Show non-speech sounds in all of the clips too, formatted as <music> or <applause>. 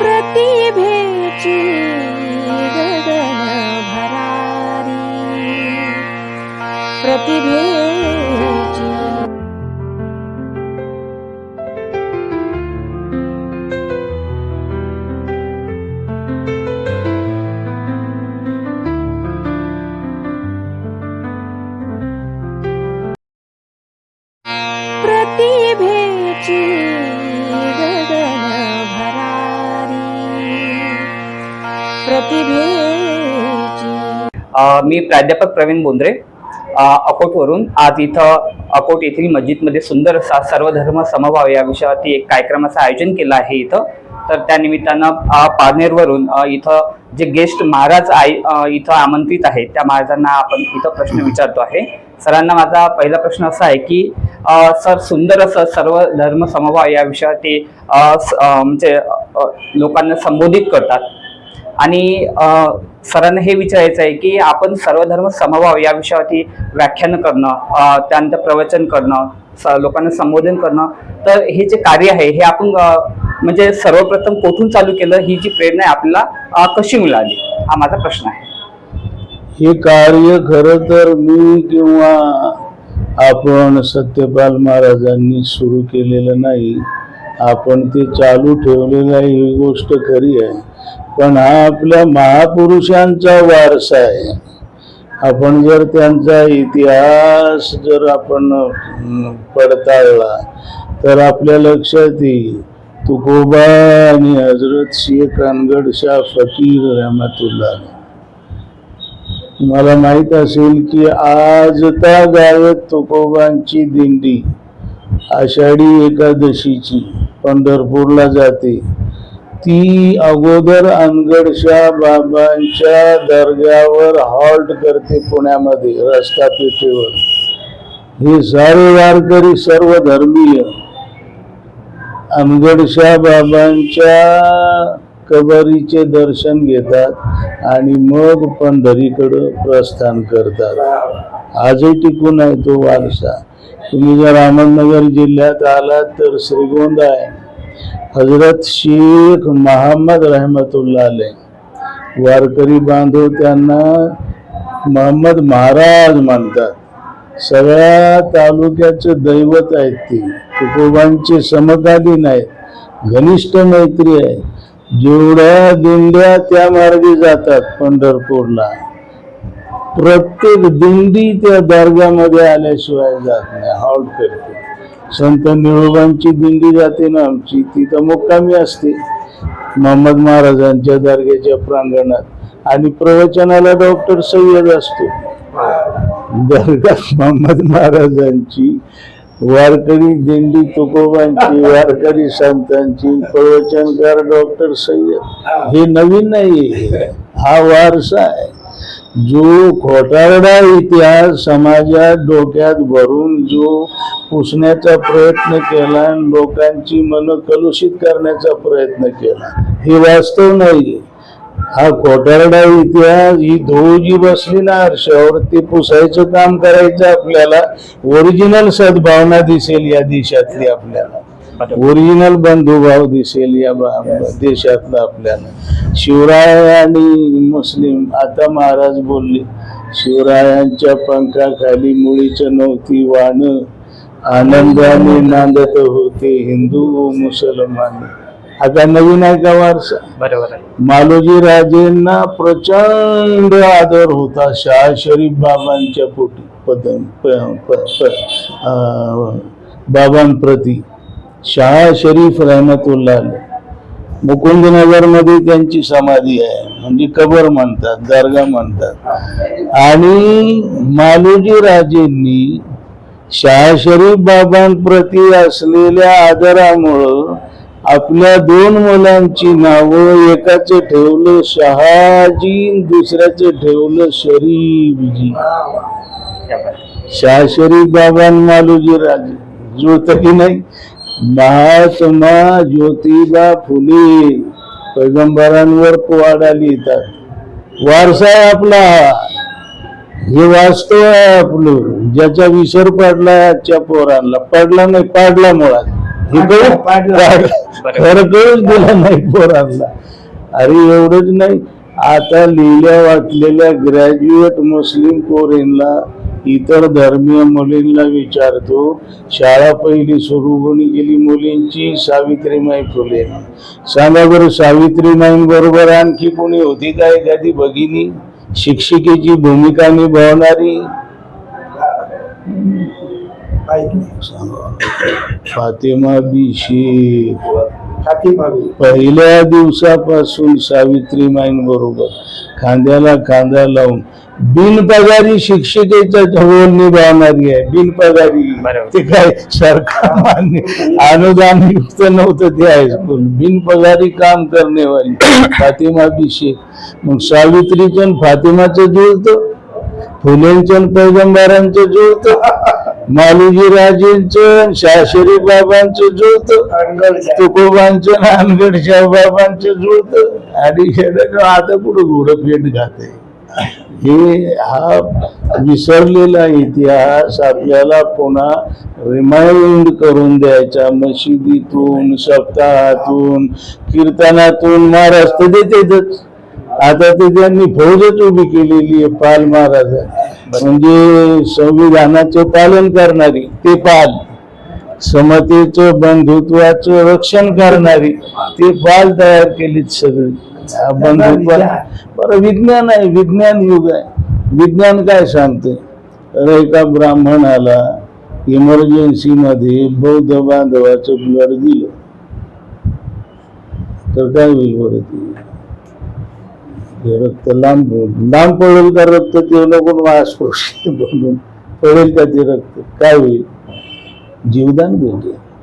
प्रतिभेची गगन भरारी। प्रतिभे मी प्राध्यापक प्रवीण बोंद्रे अकोटवरून आज इथं अकोट येथील मस्जिदमध्ये सुंदर असा सर्वधर्म समभाव या विषयावरती एक कार्यक्रमाचं आयोजन केलं आहे इथं. तर त्या निमित्तानं पारनेरवरून इथं जे गेस्ट महाराज आय इथं आमंत्रित आहेत त्या महाराजांना आपण इथं प्रश्न विचारतो आहे. सरांना माझा पहिला प्रश्न असा आहे की सर सुंदर असं सर्व धर्म समभाव या विषयावरती म्हणजे लोकांना संबोधित करतात. आणि सरांना हे विचारायचं आहे की आपण सर्वधर्म समभाव या विषयावरती व्याख्यान करणं त्यानंतर प्रवचन करणं स- लोकांना संबोधन करणं तर हे जे कार्य आहे हे आपण म्हणजे सर्वप्रथम कोठून चालू केलं ही जी प्रेरणा आहे आपल्याला कशी मिळाली? हा माझा प्रश्न आहे. हे कार्य खरं तर मी किंवा आपण सत्यपाल महाराजांनी सुरू केलेलं नाही आपण ते चालू ठेवलेलं आहे ही गोष्ट खरी आहे. पण हा आपल्या महापुरुषांचा वारसा आहे. आपण जर त्यांचा इतिहास जर आपण पडताळला तर आपल्या लक्षात येईल. तुकोबा आणि हजरत शेख अनगड शाह फकीर रहमतुल्ला मला माहीत असेल की आज त्या गावात तुकोबांची दिंडी आषाढी एकादशीची पंढरपूरला जाते. ती अगोदर अनगडशा बाबांच्या दर्ग्यावर हॉल्ट करते पुण्यामध्ये रस्ता पेठेवर हे सारे वारकरी सर्व धर्मीय. अनगडशा बाबांच्या कबरीचे दर्शन घेतात आणि मग पंढरीकडं प्रस्थान करतात. आजही टिकून आहे तो वारसा. तुम्ही जर अहमदनगर जिल्ह्यात आलात तर श्रीगोंदा आहे. हजरत शेख मोहम्मद रहमतुल्ला आले वारकरी बांधव त्यांना मोहम्मद महाराज मानतात। सगळ्या तालुक्याचं दैवत आहेत ते। तुकोबांचे समकालीन आहेत। घनिष्ठ मैत्री आहे। जेवढ्या दिंड्या त्या मार्गे जातात पंढरपूरला। प्रत्येक दिंडी त्या दर्ग्यामध्ये आल्याशिवाय जात नाही. हॉल्ट करते। संत निळोबांची दिंडी जाते ना आमची ती तर मुक्कामी असते. मोहम्मद महाराजांच्या दर्ग्याच्या प्रांगणात. आणि प्रवचनाला डॉक्टर सय्यद असतो. दर्गात मोहम्मद महाराजांची वारकरी दिंडी तुकोबांची वारकरी संतांची प्रवचनकार डॉक्टर सय्यद. हे नवीन नाही हा वारसा आहे. जो खोटारडा इतिहास समाजात डोक्यात भरून जो पुसण्याचा प्रयत्न केला आणि लोकांची मन कलुषित करण्याचा प्रयत्न केला. हे वास्तव नाही हा खोटारडा इतिहास ही धोजी बसली ना आरशावर ते पुसायचं काम करायचं आपल्याला. ओरिजिनल सद्भावना दिसेल या देशातली आपल्याला. ओरिजिनल बंधुभाव दिसेल या बा- देशातला आपल्याला. शिवराय आणि मुस्लिम आता महाराज बोलले शिवरायांच्या पंखाखाली मुळीच नव्हती वाण. आनंदाने नांदत होते हिंदू मुसलमान. आता नवीन आहे का वारसा? बरोबर आहे. मालोजी राजेंना प्रचंड आदर होता. शाह शरीफ बाबांच्या पोटी पद प- प- बाबांप्रती. शाह शरीफ रहमतुल्लाह मुकुंदनगरमध्ये त्यांची समाधी आहे. म्हणजे कबर म्हणतात दर्गा म्हणतात. आणि मालोजी राजेंनी शाहशरीफ बाबांप्रती असलेल्या आदरामुळं आपल्या दोन मुलांची नावं एकाचं ठेवलं शहाजी दुसऱ्याचं ठेवलं शरीफजी. शाह शरीफ बाबा मालूजी मालोजी राजे. ज्योतही की नाही? महात्मा ज्योतिबा फुले. पैगंबरांवर पोवाडा लिहितात वारसा आपला. हा. वास्तव आहे आपलं. ज्याचा विसर पडला आजच्या पोरांना. पडला नाही पाडला मुळात. हे कळून खरं कळून दिलं नाही पोरांना. अरे एवढंच नाही. आता लिहिल्या वाचलेल्या ग्रॅज्युएट मुस्लिम पोरींना इतर धर्मीय मुलींना विचारतो शाळा पहिली सुरू कोणी केली मुलींची सावित्रीमाई फुले. सांगा बरं सावित्रीमाई बरोबर आणखी कोणी होती का एखादी भगिनी? शिक्षिकेची भूमिका निभावणारी फातिमा पहिल्या दिवसापासून सावित्रीमाईन बरोबर खांद्याला खांदा लावून बिनपगारी शिक्षिकेचा रोल निभावणारी आहे. बिनपगारी. बरोबर. ते काय सरकार मान्य. अनुदान युक्त नव्हतं ते हायस्कूल. बिनपगारी काम करण्यावाली फातिमा बिशे मग सावित्रीचं फातिमाचं जुळतं. फुलेंचं पैगंबरांचं जुळतं. मालुजी राजेंचं शाशरी बाबांचं जुळत. तुकोबांचं नानगडच्या बाबांचं जुळत. आणि आता कुठं घोडं पेट घाते हे हा विसरलेला इतिहास आपल्याला पुन्हा रिमाइंड करून द्यायचा. मशिदीतून सप्ताहातून कीर्तनातून महाराष्ट्र देतेच आता ते त्यांनी फौजच उभी केलेली आहे पाल महाराज. म्हणजे संविधानाचे पालन करणारी ते पाल. समतेचं बंधुत्वाचं रक्षण करणारी ते पाल तयार केलीत सगळी. बंधुत्व बरं विज्ञान आहे विज्ञान युग आहे. विज्ञान काय सांगते? तर एका ब्राह्मणाला इमर्जन्सी मध्ये बौद्ध बांधवाचं ब्लड दिलं. तर काय होईल बरं रक्त लांब लांब पडेल का रक्त? ते नको मास बनून. पडेल का ते रक्त? काय होईल? जीवदान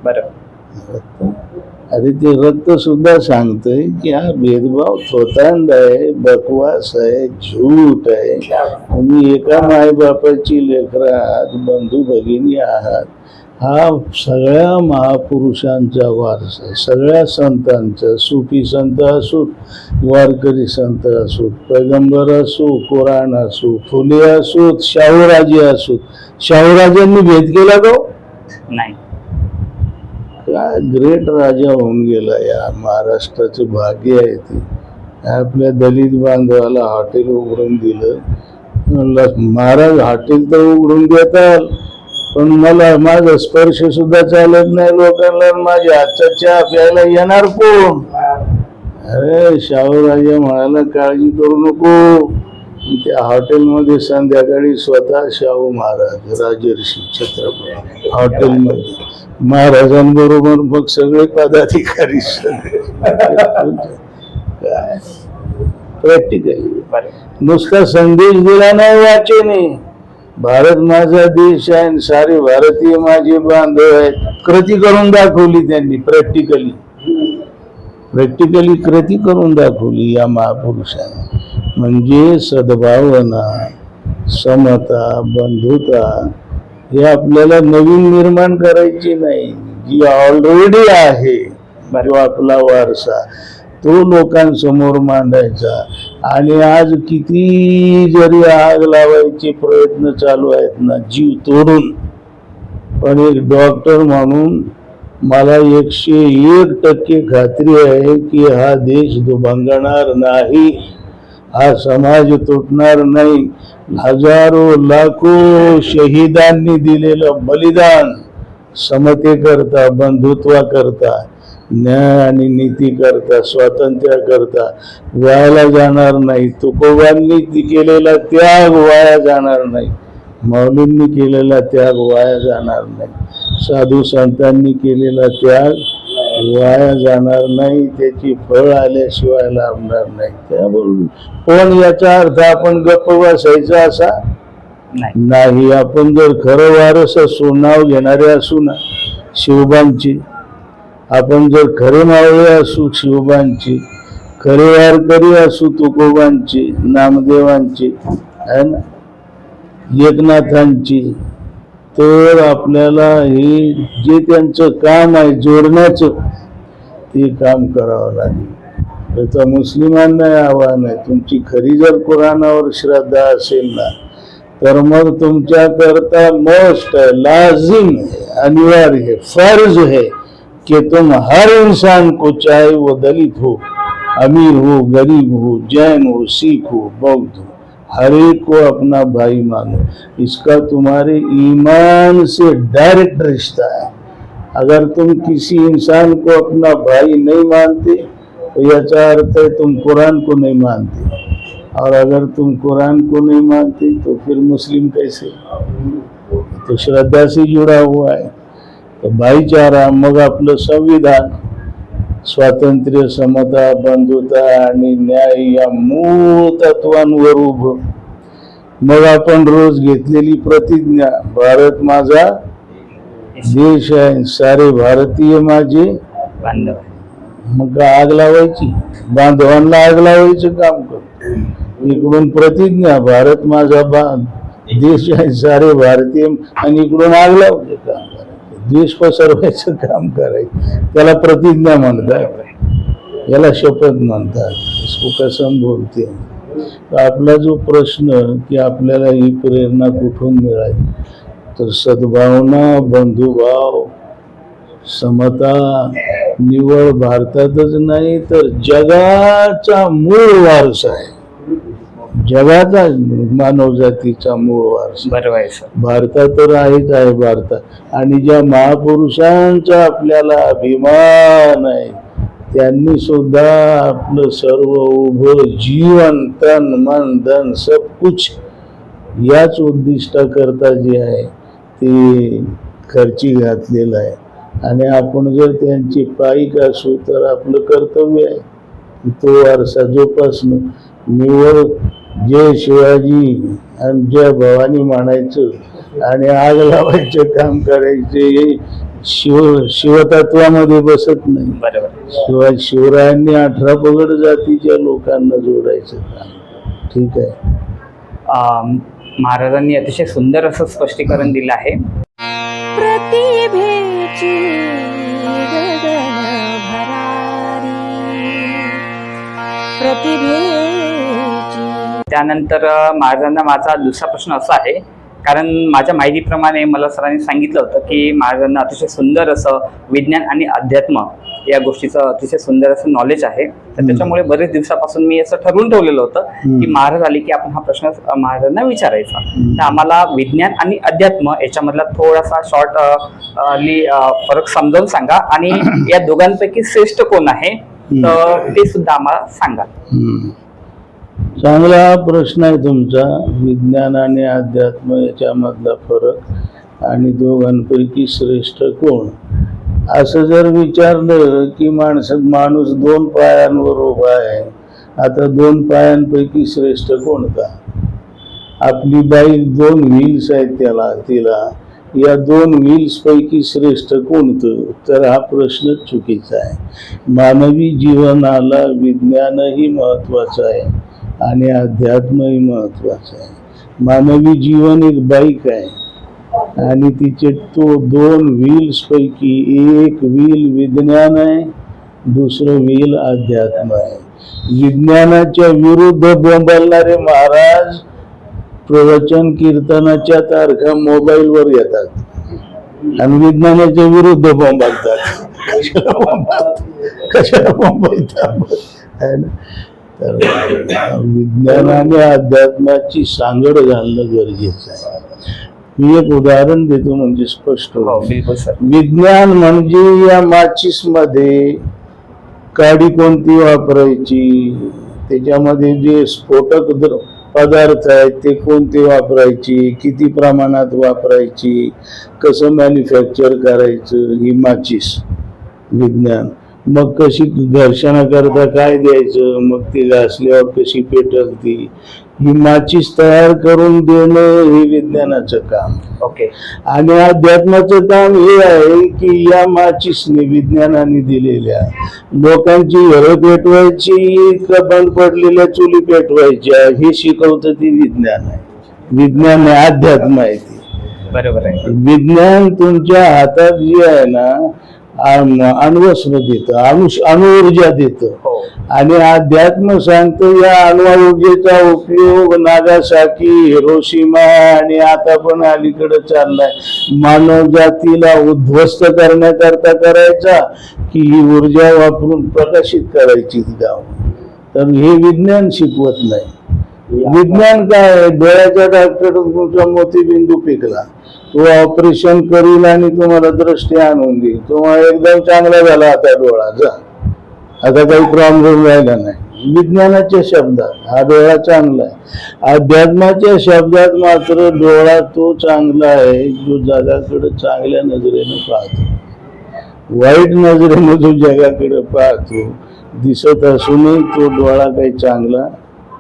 बरं. रक्त? अरे ते रक्त सुद्धा सांगतंय की हा भेदभाव थोतांड आहे बकवास आहे झूट आहे. तुम्ही एका मायबापाची लेकरं आहात बंधू भगिनी आहात. हा सगळ्या महापुरुषांचा वारसा सगळ्या संतांचा सुफी संत असोत वारकरी संत असोत पैगंबर असो कुराण असो फुले असोत शाहूराजे असोत. शाहूराजांनी भेद केला तो नाही. काय ग्रेट राजा होऊन गेला या महाराष्ट्राचं भाग्य आहे ते. आपल्या दलित बांधवाला हॉटेल उघडून दिलं. म्हणलं महाराज हॉटेल तर उघडून देताल. पण मला माझा स्पर्श सुद्धा चालत नाही लोकांना माझ्या हातचा चहा प्यायला येणार कोण? अरे शाहूराजा म्हणाला काळजी करू नको. त्या हॉटेलमध्ये संध्याकाळी स्वतः शाहू महाराज राजर्षी छत्रपती हॉटेलमध्ये. महाराजांबरोबर मग सगळे पदाधिकारी प्रॅक्टिकली. नुसता संदेश दिला नाही वाचेने. भारत माझा देश आहे आणि सारे भारतीय माझे बांधव आहेत. कृती करून दाखवली त्यांनी प्रॅक्टिकली प्रॅक्टिकली कृती करून दाखवली या महापुरुषांनी. म्हणजे सद्भावना समता बंधुता हे आपल्याला नवीन निर्माण करायची नाही. जी ऑलरेडी आहे जो आपला वारसा. तो लोकांसमोर मांडायचा. आणि आज किती जरी आग लावायचे प्रयत्न चालू आहेत ना जीव तोडून. पण एक डॉक्टर म्हणून मला एकशे एक टक्के खात्री आहे की हा देश दुभंगणार नाही. हा समाज तुटणार नाही. हजारो लाखो शहीदांनी दिलेलं बलिदान समतेकरता बंधुत्वाकरता. न्याय आणि नीती करता स्वातंत्र्य करता वायाला जाणार नाही. तुकोबांनी केलेला त्याग वाया जाणार नाही. माऊलींनी केलेला त्याग वाया जाणार नाही. साधू संतांनी केलेला त्याग वाया जाणार नाही. त्याची फळ आल्याशिवाय लाभणार नाही. त्याबरोबर पण याचा अर्थ आपण गप्प बसायचा असा? नाही. आपण जर खरं वारस असू नाव घेणारे असू ना शिवबांची आपण जर खरे मावळे असू शिवबांची खरे वारकरी असू तुकोबांची नामदेवांची आणि एकनाथांची तर आपल्याला हे जे त्यांचं काम आहे जोडण्याचं ते काम करावं लागेल. त्याचं मुस्लिमांनाही आव्हान आहे तुमची खरी जर कुराणावर श्रद्धा असेल ना तर मग तुमच्या करता मस्ट आहे लाजिम है अनिवार्य है फर्ज है कि तुम हर इंसान को चाहे वो दलित हो, अमीर हो, गरीब हो, जैन हो, सिख हो, बौद्ध हो, हर एक को अपना भाई मानो। इसका तुम्हारे ईमान से डायरेक्ट रिश्ता है। अगर तुम किसी इंसान को अपना भाई नहीं मानते तो यह अर्थ है तुम कुरान को नहीं मानते। और अगर तुम कुरान को नहीं मानते तो फिर मुस्लिम कैसे? तो श्रद्धा से जुड़ा हुआ है। भाईचारा मग आपलं संविधान स्वातंत्र्य समता बंधुता आणि न्याय या मूळ तत्वांवर उभं. मग आपण रोज घेतलेली प्रतिज्ञा भारत माझा देश आहे सारे भारतीय माझे बांधव मग का आग लावायची. बांधवांना आग लावायचं काम कर इकडून प्रतिज्ञा भारत माझा बांध देश आहे सारे भारतीय आणि इकडून आग लावायचं काम. द्वेष पसरवायचं काम करायचं. त्याला प्रतिज्ञा म्हणतात. याला शपथ म्हणतात. इसको कसम बोलते तर आपला जो प्रश्न की आपल्याला ही प्रेरणा कुठून मिळाली? तर सद्भावना बंधुभाव समता निवळ भारतातच नाही तर जगाचा मूळ वारसा आहे. जगाचा मानव जातीचा मूळ वारसा. बरोबर आहे सर. भारतात तर आहेच आहे भारतात आणि ज्या महापुरुषांचा आपल्याला अभिमान आहे त्यांनी सुद्धा आपलं सर्व उभं जीवन तन मन धन सब कुछ याच उद्दिष्टाकरता जे आहे ते खर्ची घातलेलं आहे. आणि आपण जर त्यांची पाईक असू तर आपलं कर्तव्य आहे तो वारसा जोपासणं. निवड जय शिवाजी आणि जय भवानी म्हणायचं आणि आग लावायचं काम करायचे. हे शिव शिवतत्वामध्ये बसत नाही. बरोबर. शिवाय शिवरायांनी अठरा पगड जातीच्या लोकांना जोडायचं काम. ठीक आहे. अं, महाराजांनी अतिशय सुंदर असं स्पष्टीकरण दिलं आहे. प्रतिभेची गगन भरारी. प्रतिभेची त्यानंतर महाराजांना माझा दुसरा प्रश्न असा आहे कारण माझ्या माहितीप्रमाणे मला सरांनी सांगितलं होतं की महाराजांना अतिशय सुंदर असं विज्ञान आणि अध्यात्म या गोष्टीचं अतिशय सुंदर असं नॉलेज आहे. तर त्याच्यामुळे बरेच दिवसापासून मी असं ठरवून ठेवलेलं होतं. की महाराज आले की आपण हा प्रश्न महाराजांना विचारायचा. तर आम्हाला विज्ञान आणि अध्यात्म याच्यामधला थोडासा शॉर्ट फरक समजावून सांगा. आणि या दोघांपैकी श्रेष्ठ कोण आहे? तर ते सुद्धा आम्हाला सांगा. चांगला प्रश्न आहे तुमचा. विज्ञान आणि अध्यात्म याच्यामधला फरक आणि दोघांपैकी श्रेष्ठ कोण? असं जर विचारलं की माणसं माणूस दोन पायांवर उभा आहे आता दोन पायांपैकी श्रेष्ठ कोणता आपली बाई दोन व्हील्स आहेत त्याला तिला. या दोन व्हील्सपैकी श्रेष्ठ कोणतं? तर हा प्रश्नच चुकीचा आहे. मानवी जीवनाला विज्ञानही महत्त्वाचं आहे. आणि अध्यात्मही महत्वाचं आहे. मानवी जीवन एक बाईक आहे. आणि तिचे तो दोन व्हील्स पैकी एक व्हील विज्ञान आहे दुसरं व्हील अध्यात्म आहे. विज्ञानाच्या विरुद्ध बोंबलणारे महाराज प्रवचन कीर्तनाच्या तारखा मोबाईलवर येतात. आणि विज्ञानाच्या विरुद्ध बोंबालतात. कशाला बोंबालतात? कशाला बोंबालतात? तर <coughs> विज्ञान आणि अध्यात्माची सांगड घालणं गरजेचं आहे. मी एक उदाहरण देतो म्हणजे स्पष्ट हो विज्ञान म्हणजे या माचीसमध्ये काडी कोणती वापरायची? त्याच्यामध्ये जे स्फोटक द्र- पदार्थ आहेत ते कोणते वापरायचे? किती प्रमाणात वापरायची? कसं मॅन्युफॅक्चर करायचं? ही माचीस विज्ञान. मग कशी घर्षणाकरता काय द्यायचं? मग ती घासल्यावर कशी पेटलती? ही माचीस तयार करून देणं हे विज्ञानाचं काम. ओके. आणि अध्यात्माचं काम हे आहे की या माचीसने विज्ञानाने दिलेल्या लोकांची घरं पेटवायची का बंद पडलेल्या चुली पेटवायच्या हे शिकवतं ते विज्ञान आहे. विज्ञान आहे अध्यात्म आहे ते. बरोबर आहे. विज्ञान तुमच्या हातात जे आहे ना अण्वस्त्र देतं अणु अणुऊर्जा देतं. हो. आणि अध्यात्म सांगतो या अण्वा ऊर्जेचा उपयोग नागासाकी हिरोशिमा आणि आता पण अलीकडे चाललाय. मानव जातीला उद्ध्वस्त करण्याकरता करायचा की ही ऊर्जा वापरून प्रकाशित करायची गाव तर हे विज्ञान शिकवत नाही. विज्ञान काय आहे? डोळ्याच्या डॉक्टर तुमचा मोतीबिंदू पिकला. तो ऑपरेशन करील आणि तुम्हाला दृष्टी आणून देईल तुम्हाला एकदम चांगला झाला आता डोळा. जा. आता काही प्रॉब्लेम राहिला नाही. विज्ञानाच्या शब्दात हा डोळा चांगला आहे. अध्यात्माच्या शब्दात मात्र डोळा तो चांगला आहे जो जगाकडे चांगल्या नजरेने पाहतो. वाईट नजरेने जो जगाकडे पाहतो दिसत असूनही तो डोळा काही चांगला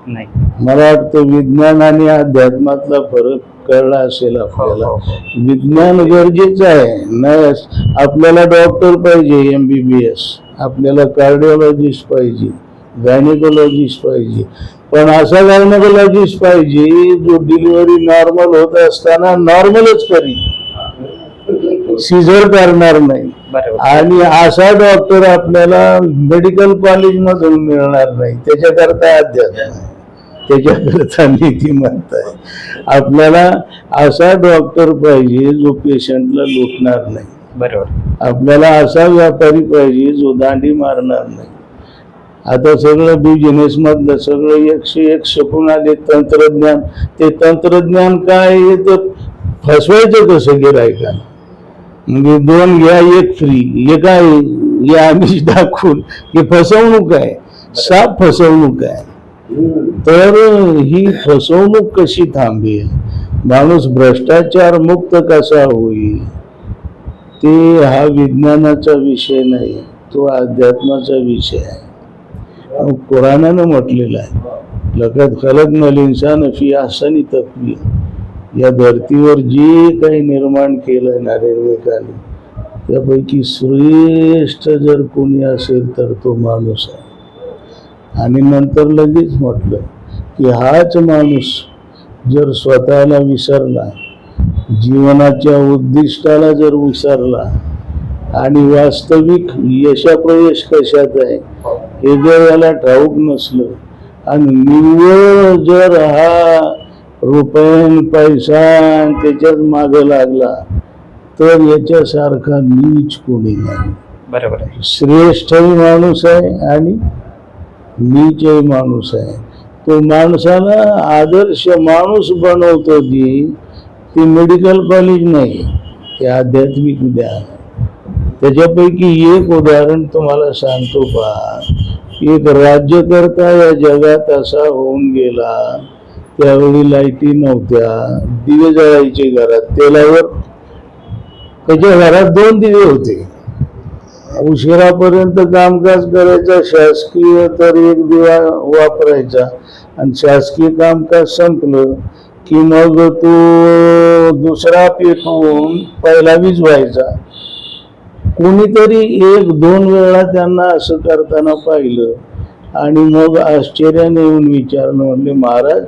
नाही. मला वाटतं विज्ञान आणि अध्यात्मातला फरक कळला असेल हो, आपल्याला हो, विज्ञान गरजेचं आहे. नाही आपल्याला डॉक्टर पाहिजे एम बी बी एस आपल्याला कार्डिओलॉजिस्ट पाहिजे गायनेकोलॉजिस्ट पाहिजे. पण असा गायनेकोलॉजिस्ट पाहिजे जो डिलिव्हरी नॉर्मल होत असताना नॉर्मलच करी सिझर करणार नाही. आणि असा डॉक्टर आपल्याला मेडिकल कॉलेज मधून मिळणार नाही. त्याच्याकरता अध्यात्म आहे. त्याच्याकरता नीतिमत्ता आहे आपल्याला असा डॉक्टर पाहिजे जो पेशंटला लुटणार नाही. बरोबर. आपल्याला असा व्यापारी पाहिजे जो दांडी मारणार नाही. आता सगळं बिझनेस मधलं सगळं एकशे एक शकून आले तंत्रज्ञान. ते तंत्रज्ञान काय तर फसवायचं कसं गिरायकाला म्हणजे दोन घ्या एक फ्री हे काय? हे आम्ही दाखवून. हे फसवणूक आहे. साफ फसवणूक आहे. तर ही फसवणूक कशी थांबेल? माणूस भ्रष्टाचार मुक्त कसा होईल? ते हा विज्ञानाचा विषय नाही तो अध्यात्माचा विषय आहे. अहो, कुराणानं म्हटलेलं आहे लगत खलक नल इन्सान फी आसनी तपवी या धर्तीवर जे काही निर्माण केलंय ना रेल्वेकाने त्यापैकी श्रेष्ठ जर कोणी असेल तर तो माणूस आहे. आणि नंतर लगेच म्हटलं की हाच माणूस जर स्वतःला विसरला जीवनाच्या उद्दिष्टाला जर विसरला आणि वास्तविक यशाप्रयश कशात आहे हे जर याला ठाऊक नसलं आणि निव्वळ जर हा रुपये पैसा आणि त्याच्याच मागे लागला तर याच्यासारखा नीच कोणी नाही. बरोबर श्रेष्ठही माणूस आहे आणि नीचही माणूस आहे. तो माणसाला आदर्श माणूस बनवतो की ती मेडिकल कॉलेज नाही ते आध्यात्मिक ज्ञान त्याच्यापैकी एक उदाहरण तुम्हाला सांगतो पहा. एक राज्यकर्ता या जगात असा होऊन गेला. त्यावेळी लाईटी नव्हत्या. दिवे जळायचे घरात. तेलावर त्याच्या घरात दोन दिवे होते. उशिरापर्यंत कामकाज करायचा शासकीय तर एक दिवा वापरायचा. आणि शासकीय कामकाज संपलं की मग तो दुसरा पेटवून पहिला वीज व्हायचा कोणीतरी एक दोन वेळा त्यांना असं करताना पाहिलं. आणि मग आश्चर्याने येऊन विचारणं म्हणले महाराज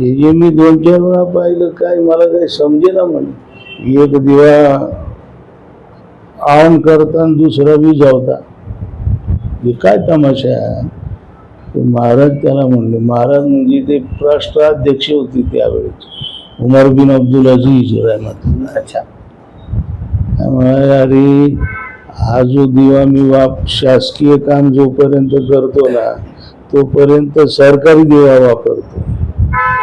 हे जे मी दोन चार वेळा पाहिलं काय मला काही समजेना म्हणे? एक दिवा आवन करता दुसरा विजावता हे काय तमाशा ते महाराज त्याला म्हणले महाराज म्हणजे ते राष्ट्राध्यक्ष होते त्यावेळेस उमर बिन अब्दुल अजीज रहमत अच्छा. त्यामुळे अरे हा जो दिवा मी वाप शासकीय काम जोपर्यंत करतो ना तोपर्यंत सरकारी दिवा वापरतो.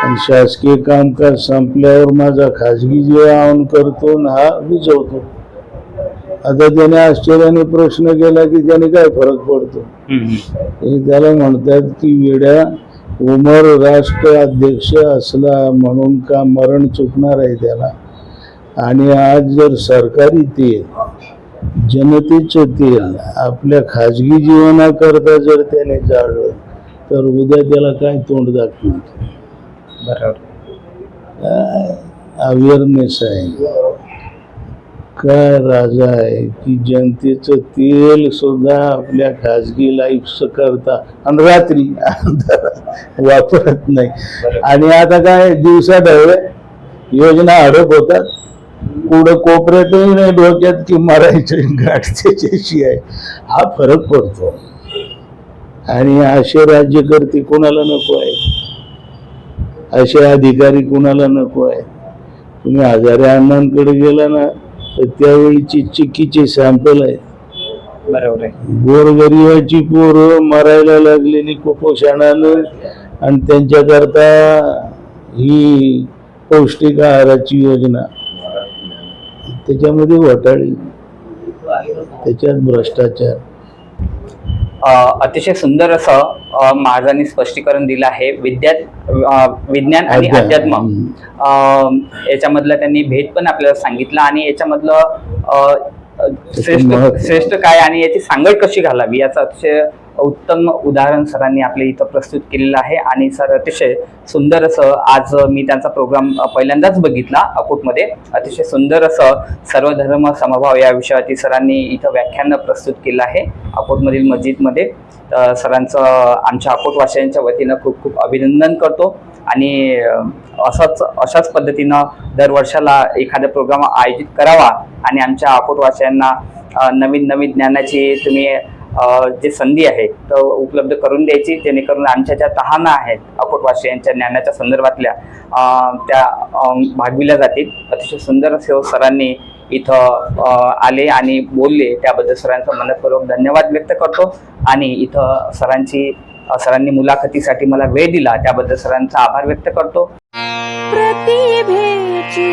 आणि शासकीय कामकाज संपल्यावर माझा खाजगी दिवा ऑन करतो ना हा विजवतो. आता त्याने आश्चर्याने प्रश्न केला की त्याने काय फरक पडतो. हे त्याला म्हणतात की वेड्या उमर राष्ट्र अध्यक्ष असला म्हणून का मरण चुकणार आहे त्याला? आणि आज जर सरकारी तेल जनतेचं तेल आपल्या खाजगी जीवनाकरता जर त्याने जाळलं तर उद्या त्याला काय तोंड दाखवून बरोबर. अवेअरनेस आहे. काय राजा आहे. की जनतेचं तेल सुद्धा आपल्या खाजगी लाईफ करता. आणि रात्री वापरत नाही. आणि आता काय दिवसा ढवळे योजना हडप होतात. पुढं कोपऱ्यातही नाही डोक्यात की मरायचं गाठ त्याच्याशी आहे हा फरक पडतो. आणि असे राज्यकर्ते कोणाला नको आहे? असे अधिकारी कोणाला नको आहे? तुम्ही हजारे अण्णांकडे गेला ना तर त्यावेळीची चिक्कीचे सॅम्पल आहे. बरोबर आहे. गोरगरिबाची पोरं मरायला लागलेली कुपोषणानं आणि त्यांच्याकरता ही पौष्टिक आहाराची योजना. त्याच्यामध्ये घोटाळी. त्याच्यात भ्रष्टाचार. अतिशय सुंदर असं महाराजांनी स्पष्टीकरण दिलं आहे विद्या विज्ञान आणि अध्यात्म. याच्यामधलं त्यांनी भेद पण आपल्याला सांगितलं आणि याच्यामधलं श्रेष्ठ. श्रेष्ठ काय आणि याची सांगड कशी घालावी याचं अतिशय उत्तम उदाहरण सरांनी आपल्या इथं प्रस्तुत केलेलं आहे. आणि सर अतिशय सुंदर असं आज मी त्यांचा प्रोग्राम पहिल्यांदाच बघितला अकोटमध्ये. अतिशय सुंदर असं सर्वधर्म समभाव या विषयावरती सरांनी इथं व्याख्यान प्रस्तुत केलं आहे अकोटमधील मस्जिदमध्ये. सरांचं आमच्या अकोटवासियांच्या वतीनं खूप खूप अभिनंदन करतो. आणि असंच अशाच पद्धतीनं दरवर्षाला एखादा प्रोग्राम आयोजित करावा आणि आमच्या अकोटवासियांना नवीन नवीन ज्ञानाची तुम्ही जे संधी आहे तर उपलब्ध करून द्यायची जेणेकरून आमच्या ज्या तहाना आहेत अकोटवासियांच्या ज्ञानाच्या संदर्भातल्या त्या भागविल्या जातील. अतिशय सुंदर असे सरांनी इथं आले आणि बोलले. त्याबद्दल सरांचा मनपूर्वक धन्यवाद व्यक्त करतो. आणि इथं सरांची सरांनी मुलाखतीसाठी मला वेळ दिला. त्याबद्दल सरांचा आभार व्यक्त करतो. प्रतिभेची